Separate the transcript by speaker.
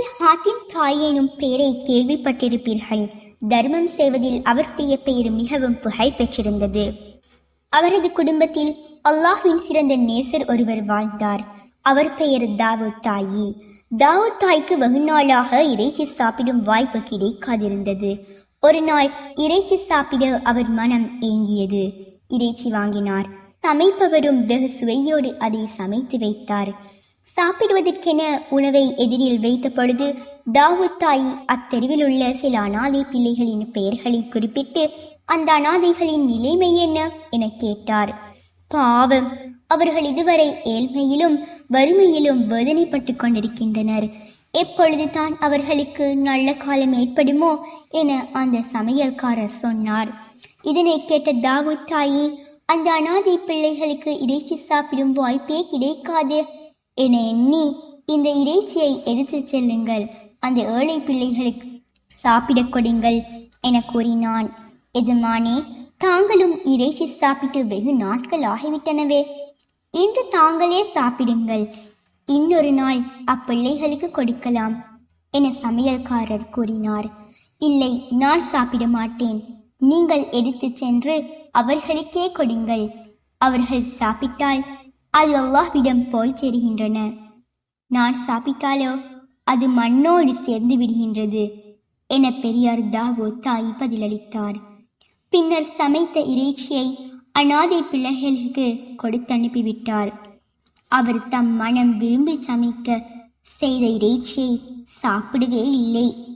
Speaker 1: நீங்கள் ஹாத்திம் தாய் எனும் பெயரை கேள்விப்பட்டிருப்பீர்கள். தர்மம் செய்வதில் அவருடைய பெயர் மிகவும் புகழ் பெற்றிருந்தது. அவரது குடும்பத்தில் அல்லாஹ்வின் சிறந்த நேசர் ஒருவர் வாழ்ந்தார். அவர் பெயர் தாவூத் தாயி. தாவூத் தாய்க்கு வெகுநாளாக இறைச்சி சாப்பிடும் வாய்ப்பு கிடைக்காதிருந்தது. ஒரு நாள் இறைச்சி சாப்பிட அவர் மனம் ஏங்கியது. இறைச்சி வாங்கினார். சமைப்பவரும் வெகு சுவையோடு அதை சமைத்து வைத்தார். சாப்பிடுவதற்கென உணவை எதிரில் வைத்த பொழுது தாவூத் தாயி அத்தெருவில் உள்ள சில அனாதை பிள்ளைகளின் பெயர்களை குறிப்பிட்டு அந்த அனாதைகளின் நிலைமை என்ன? என கேட்டார். பாவம் அவர்கள் இதுவரை ஏழ்மையிலும் வறுமையிலும் வேதனைப்பட்டு கொண்டிருக்கின்றனர். எப்பொழுது தான் அவர்களுக்கு நல்ல காலம் ஏற்படுமோ என அந்த சமையல்காரர் சொன்னார். இதனை கேட்ட தாவூத் தாயி அந்த அனாதை பிள்ளைகளுக்கு இறைச்சி சாப்பிடும் வாய்ப்பே கிடைக்காது. என எண்ணி இந்த இறைச்சியை எடுத்துச் செல்லுங்கள். அந்த ஏழை பிள்ளைகளுக்கு சாப்பிடக் கொடுங்கள் என கூறினான். எஜமானே தாங்களும் இறைச்சி சாப்பிட்டு வெகு நாட்கள் ஆகிவிட்டனவே. இன்று தாங்களே சாப்பிடுங்கள். இன்னொரு நாள் அப்பிள்ளைகளுக்கு கொடுக்கலாம் என சமையல்காரர் கூறினார். இல்லை நான் சாப்பிட மாட்டேன். நீங்கள் எடுத்துச் சென்று அவர்களுக்கே கொடுங்கள். அவர்கள் சாப்பிட்டால் அது அல்லாஹ்விடம் போய் சேருகின்றன. நான் சாப்பிட்டாலோ? அது மண்ணோடு சேர்ந்து விடுகின்றது என பெரியார் தாவோ தாய் பதிலளித்தார். பின்னர் சமைத்த இறைச்சியை அனாதை பிள்ளைகளுக்கு கொடுத்து அனுப்பிவிட்டார். அவர் தம் மனம் விரும்பி சமைக்க செய்த இறைச்சியை சாப்பிடவே இல்லை.